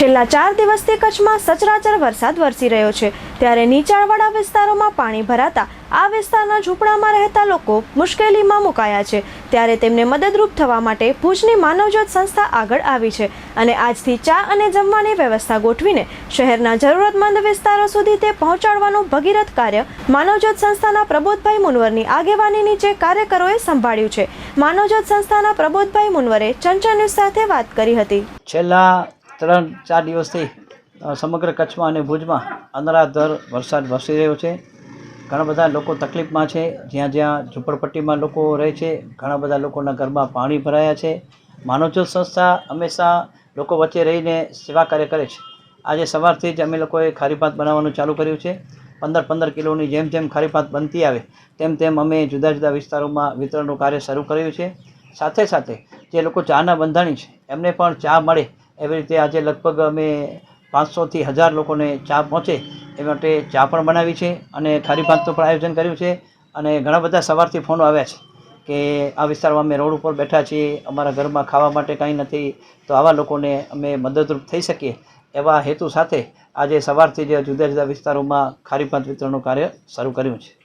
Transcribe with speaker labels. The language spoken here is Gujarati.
Speaker 1: છેલ્લા ચાર દિવસથી કચ્છમાં સચરાચર વરસાદ વરસી રહ્યો છે. ત્યારે નીચાણવાળા વિસ્તારોમાં પાણી ભરાતા આ વિસ્તારના ઝૂંપડામાં રહેતા લોકો મુશ્કેલીમાં મુકાયા છે. ત્યારે તેમને મદદરૂપ થવા માટે ભુજની માનવજ્યોત સંસ્થા આગળ આવી છે અને આજથી ચા અને જમવાની વ્યવસ્થા ગોઠવીને શહેરના જરૂરતમંદ વિસ્તારો સુધી તે પહોંચાડવાનું ભગીરથ કાર્ય માનવજ્યોત સંસ્થાના પ્રબોધભાઈ મુનવરની આગેવાની નીચે કાર્યકરોએ સંભાળ્યું છે. માનવજ્યોત સંસ્થાના પ્રબોધભાઈ મુનવરે ન્યૂઝ સાથે વાત કરી હતી.
Speaker 2: છેલ્લા ત્રણ, ચાર દિવસથી સમગ્ર કચ્છમાં અને ભુજમાં અનરાધાર વરસાદ વરસી રહ્યો છે. ઘણા બધા લોકો તકલીફમાં છે. જ્યાં જ્યાં ઝૂંપડપટ્ટીમાં લોકો રહે છે, ઘણા બધા લોકોના ઘરમાં પાણી ભરાયા છે. માનવજ્યોત સંસ્થા હંમેશા લોકો વચ્ચે રહીને સેવા કાર્ય કરે છે. આજે સવારથી જ અમે લોકોએ ખારી ભાત બનાવવાનું ચાલુ કર્યું છે. પંદર પંદર કિલોની જેમ જેમ ખારી ભાત બનતી આવે, તેમ તેમ અમે જુદા જુદા વિસ્તારોમાં વિતરણનું કાર્ય શરૂ કર્યું છે. સાથે સાથે જે લોકો ચાના બંધાણી છે, એમને પણ ચા મળે એવી રીતે આજે લગભગ અમે પાંચસોથી હજાર લોકોને ચા પહોંચે એ માટે ચા પણ બનાવી છે અને ખારી ભાતનું પણ આયોજન કર્યું છે અને ઘણા બધા સવારથી ફોનો આવ્યા છે કે આ વિસ્તારમાં અમે રોડ ઉપર બેઠા છીએ, અમારા ઘરમાં ખાવા માટે કાંઈ નથી, તો આવા લોકોને અમે મદદરૂપ થઈ શકીએ એવા હેતુ સાથે આજે સવારથી જ જુદા જુદા વિસ્તારોમાં ખારી ભાત વિતરણનું કાર્ય શરૂ કર્યું છે.